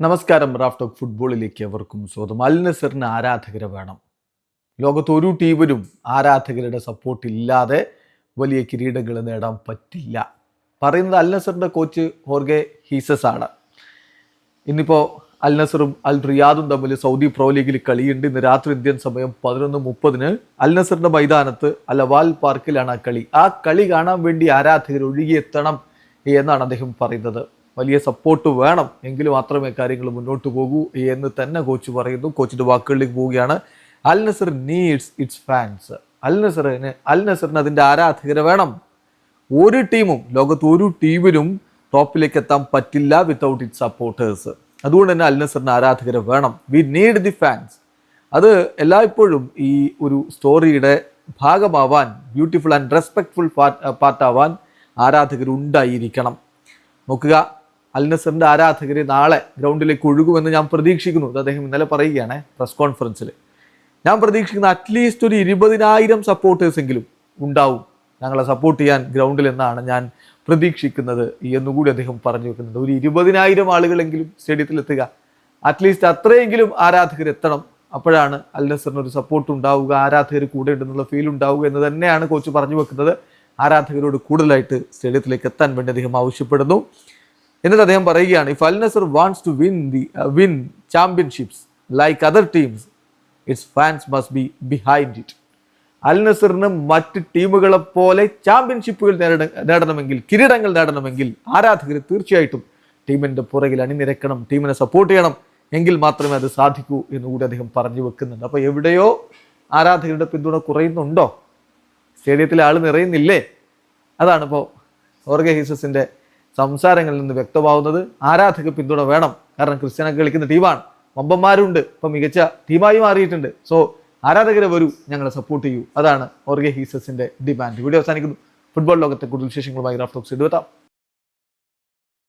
നമസ്കാരം Raf talk ഫുട്ബോളിലേക്ക് അവർക്കും സ്വാഗതം. അൽ നസറിന് ആരാധകരെ വേണം. ലോകത്ത് ഒരു ടീമിനും ആരാധകരുടെ സപ്പോർട്ട് ഇല്ലാതെ വലിയ കിരീടങ്ങൾ നേടാൻ പറ്റില്ല. പറയുന്നത് അൽ നസറിന്റെ കോച്ച് ഹോർഗെ ഹീസസ് ആണ്. ഇന്നിപ്പോൾ അൽ നസറും അൽ റിയാദും തമ്മിൽ സൗദി പ്രോ ലീഗിൽ കളിയുണ്ട്. ഇന്ന് രാത്രി ഇന്ത്യൻ സമയം പതിനൊന്ന് മുപ്പതിന് അൽ നസറിന്റെ മൈതാനത്ത് അലവാൽ പാർക്കിലാണ് ആ കളി. ആ കളി കാണാൻ വേണ്ടി ആരാധകർ ഒഴുകിയെത്തണം എന്നാണ് അദ്ദേഹം പറയുന്നത്. വലിയ സപ്പോർട്ട് വേണം. എങ്കിൽ മാത്രമേ കാര്യങ്ങൾ മുന്നോട്ട് പോകൂ എന്ന് തന്നെ കോച്ച് പറയുന്നു. കോച്ചിന്റെ വാക്കുകളിലേക്ക് പോവുകയാണ്. Al Nassr needs its fans Al നസറിന് Al നസറിന് അതിന്റെ ആരാധകരെ വേണം. ഒരു ടീമും ലോകത്ത് ഒരു ടീമിനും ടോപ്പിലേക്ക് എത്താൻ പറ്റില്ല വിത്തൗട്ട് ഇറ്റ് സപ്പോർട്ടേഴ്സ് അതുകൊണ്ട് തന്നെ അൽ നസറിന് ആരാധകരെ വേണം. വി നീഡ് ദി ഫാൻസ് അത് എല്ലായ്പ്പോഴും ഈ ഒരു സ്റ്റോറിയുടെ ഭാഗമാവാൻ ബ്യൂട്ടിഫുൾ ആൻഡ് റെസ്പെക്ട്ഫുൾ പാർട്ട് പാർട്ടാവാൻ ആരാധകരുണ്ടായിരിക്കണം. നോക്കുക. അൽ ആരാധകര് ആരാധകർ നാളെ ഗ്രൗണ്ടിലേക്ക് ഒഴുകുമെന്ന് ഞാൻ പ്രതീക്ഷിക്കുന്നു. അദ്ദേഹം ഇന്നലെ പറയുകയാണ് പ്രസ് കോൺഫറൻസിൽ. ഞാൻ പ്രതീക്ഷിക്കുന്ന അറ്റ്ലീസ്റ്റ് ഒരു ഇരുപതിനായിരം സപ്പോർട്ടേഴ്സെങ്കിലും ഉണ്ടാവും. ഞങ്ങളെ സപ്പോർട്ട് ചെയ്യാൻ ഗ്രൗണ്ടിൽ എന്നാണ് ഞാൻ പ്രതീക്ഷിക്കുന്നത് എന്നുകൂടി അദ്ദേഹം പറഞ്ഞു വെക്കുന്നത് ഒരു ഇരുപതിനായിരം ആളുകളെങ്കിലും സ്റ്റേഡിയത്തിൽ എത്തുക അറ്റ്ലീസ്റ്റ് അത്രയെങ്കിലും ആരാധകർ എത്തണം. അപ്പോഴാണ് അൽനസറിന് ഒരു സപ്പോർട്ട് ഉണ്ടാവുക ആരാധകർ കൂടെ ഉണ്ടെന്നുള്ള ഫീൽ ഉണ്ടാവുക എന്ന് തന്നെയാണ് കോച്ച് പറഞ്ഞു വെക്കുന്നത്. ആരാധകരോട് കൂടുതലായിട്ട് സ്റ്റേഡിയത്തിലേക്ക് എത്താൻ വേണ്ടി അദ്ദേഹം ആവശ്യപ്പെടുന്നു. എന്നിട്ട് അദ്ദേഹം പറയുകയാണ് if Al Nassr wants to win the win championships like other teams its fans must be behind it Al നസറിന് മറ്റ് ടീമുകളെ പോലെ ചാമ്പ്യൻഷിപ്പുകൾ നേട നേടണമെങ്കിൽ കിരീടങ്ങൾ നേടണമെങ്കിൽ ആരാധകർ തീർച്ചയായിട്ടും ടീമിന്റെ പുറകിൽ അണിനിരക്കണം ടീമിനെ സപ്പോർട്ട് ചെയ്യണം എങ്കിൽ മാത്രമേ അത് സാധിക്കൂ എന്ന് കൂടി അദ്ദേഹം പറഞ്ഞു വെക്കുന്നുണ്ട്. അപ്പോൾ എവിടെയോ ആരാധകരുടെ പിന്തുണ കുറയുന്നുണ്ടോ? സ്റ്റേഡിയത്തിൽ ആൾ നിറയുന്നില്ലേ? അതാണിപ്പോൾ ഓർഗ ഹീസസിന്റെ സംസാരങ്ങളിൽ നിന്ന് വ്യക്തമാവുന്നത് ആരാധക പിന്തുണ വേണം. കാരണം ക്രിസ്ത്യാനൊക്കെ കളിക്കുന്ന ടീമാണ്. മമ്പന്മാരുണ്ട്. ഇപ്പം മികച്ച ടീമായി മാറിയിട്ടുണ്ട്. സോ ആരാധകരെ വരൂ. ഞങ്ങളെ സപ്പോർട്ട് ചെയ്യൂ. അതാണ് ഓർഗെ ഹീസസിന്റെ ഡിമാൻഡ് വീഡിയോ അവസാനിക്കുന്നു. ഫുട്ബോൾ ലോകത്തെ കൂടുതൽ വിശേഷങ്ങളുമായി റാഫ്റ്റോക്സ് ഇടുവെത്താം.